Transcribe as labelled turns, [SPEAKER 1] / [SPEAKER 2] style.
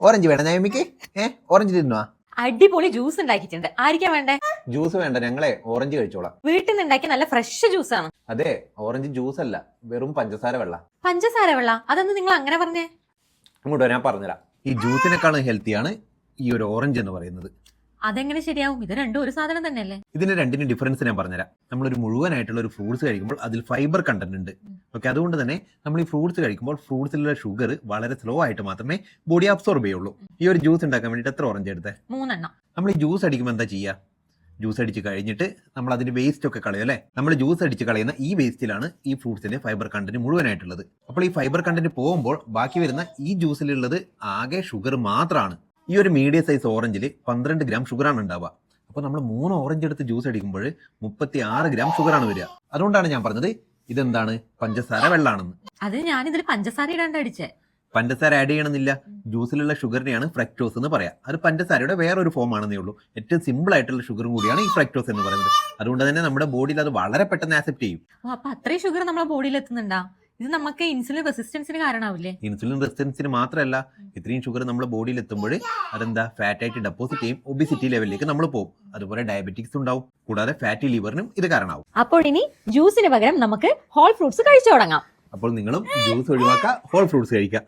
[SPEAKER 1] Orange വേണ്ട നയമിക്ക് ഏ orange തിന്നുവാ?
[SPEAKER 2] അടിപൊളി ജ്യൂസ് ഉണ്ടാക്കിയിട്ടുണ്ട്. ആയിരിക്കാം വേണ്ടേ?
[SPEAKER 1] ജ്യൂസ് വേണ്ട ഞങ്ങളെ ഓറഞ്ച് കഴിച്ചോളാം.
[SPEAKER 2] വീട്ടിൽ നിന്ന് ഉണ്ടാക്കിയ നല്ല ഫ്രഷ് ജ്യൂസ് ആണ്.
[SPEAKER 1] അതെ ഓറഞ്ച് ജ്യൂസ് അല്ല വെറും പഞ്ചസാര വെള്ള.
[SPEAKER 2] പഞ്ചസാര വെള്ള. അതൊന്ന് നിങ്ങൾ അങ്ങനെ പറഞ്ഞേ?
[SPEAKER 1] ഇങ്ങോട്ട് ഞാൻ പറഞ്ഞുതരാം. ഈ ജ്യൂസിനേക്കാളും ഹെൽത്തിയാണ് ഈ ഒരു ഓറഞ്ച് എന്ന് പറയുന്നത്.
[SPEAKER 2] അതെങ്ങനെ ശരിയാവും? ഇത് രണ്ടും ഒരു സാധനം തന്നെയല്ലേ?
[SPEAKER 1] ഇതിന്റെ രണ്ടിനും ഡിഫറൻസ് ഞാൻ പറഞ്ഞുതരാം. നമ്മളൊരു മുഴുവനായിട്ടുള്ള ഒരു ഫ്രൂട്ട്സ് കഴിക്കുമ്പോൾ അതിൽ ഫൈബർ കണ്ടന്റ് ഉണ്ട്. ഓക്കെ അതുകൊണ്ട് തന്നെ നമ്മൾ ഈ ഫ്രൂട്ട്സ് കഴിക്കുമ്പോൾ ഫ്രൂട്ട്സിലുള്ള ഷുഗർ വളരെ സ്ലോ ആയിട്ട് മാത്രമേ ബോഡി അബ്സോർബ് ചെയ്യുള്ളൂ. ഈ ഒരു ജ്യൂസ് ഉണ്ടാക്കാൻ വേണ്ടിയിട്ട് എത്ര ഓറഞ്ച് എടുത്തേ?
[SPEAKER 2] മൂന്നെണ്ണം.
[SPEAKER 1] നമ്മൾ ഈ ജ്യൂസ് അടിക്കുമ്പോൾ എന്താ ചെയ്യാ ജ്യൂസ് അടിച്ച് കഴിഞ്ഞിട്ട് നമ്മൾ അതിന്റെ വേസ്റ്റ് ഒക്കെ കളയും അല്ലേ? നമ്മൾ ജ്യൂസ് അടിച്ച് കളയുന്ന ഈ വേസ്റ്റിലാണ് ഈ ഫ്രൂട്ട്സിന്റെ ഫൈബർ കണ്ടന്റ് മുഴുവനായിട്ടുള്ളത്. അപ്പോൾ ഈ ഫൈബർ കണ്ടന്റ് പോകുമ്പോൾ ബാക്കി വരുന്ന ഈ ജ്യൂസിലുള്ളത് ആകെ ഷുഗർ മാത്രമാണ് ഈ ഒരു മീഡിയം സൈസ് ഓറഞ്ചിൽ പന്ത്രണ്ട് ഗ്രാം ഷുഗറാണ് ഉണ്ടാവുക. അപ്പോൾ നമ്മൾ മൂന്ന് ഓറഞ്ച് എടുത്ത് ജ്യൂസ് അടിക്കുമ്പോൾ മുപ്പത്തി ആറ് ഗ്രാം ഷുഗറാണ് വരിക. അതുകൊണ്ടാണ് ഞാൻ പറഞ്ഞത് ഇതെന്താണ്? പഞ്ചസാര വെള്ളമാണെന്ന്
[SPEAKER 2] അത് ഞാൻ ഇതിൽ പഞ്ചസാര ഇടാണ്ട് അടിച്ചേ.
[SPEAKER 1] പഞ്ചസാര ആഡ് ചെയ്യണമെന്നില്ല. ജ്യൂസിലുള്ള ഷുഗറിനെയാണ് ഫ്രക്ടോസ് എന്ന് പറയാം. അത് പഞ്ചസാരയുടെ വേറൊരു ഫോം ആണെന്നേ ഉള്ളൂ. ഏറ്റവും സിമ്പിൾ ആയിട്ടുള്ള ഷുഗറും കൂടിയാണ് ഈ ഫ്രക്ടോസ് എന്ന് പറയുന്നത്. അതുകൊണ്ട് തന്നെ നമ്മുടെ ബോഡിയിൽ അത് വളരെ പെട്ടെന്ന് ആക്സെപ്റ്റ് ചെയ്യും.
[SPEAKER 2] അപ്പൊ അത്രയും ഷുഗർ നമ്മുടെ ബോഡിയിൽ എത്തുന്നുണ്ടാ? ഇത് നമുക്ക് ഇൻസുലിൻ റെസിസ്റ്റൻസിന് കാരണമാവില്ലേ
[SPEAKER 1] ഇൻസുലിൻ റെസിസ്റ്റൻസിന് മാത്രമല്ല ഇത്രയും ഷുഗർ നമ്മുടെ ബോഡിയിൽ എത്തുമ്പോൾ അതെന്താ? ഫാറ്റ് ആയിട്ട് ഡെപ്പോസിറ്റ് ചെയ്യും ഒബിസിറ്റി ലെവലിലേക്ക് നമ്മൾ പോകും. അതുപോലെ ഡയബറ്റിക്സ് ഉണ്ടാവും കൂടാതെ ഫാറ്റി ലിവറിനും ഇത് കാരണമാവും.
[SPEAKER 2] അപ്പോൾ ഇനി ജ്യൂസിന് പകരം നമുക്ക് ഹോൾ ഫ്രൂട്ട്സ് കഴിച്ചു തുടങ്ങാം.
[SPEAKER 1] അപ്പോൾ നിങ്ങളും ജ്യൂസ് ഒഴിവാക്കുക ഹോൾ ഫ്രൂട്ട്സ് കഴിക്കുക.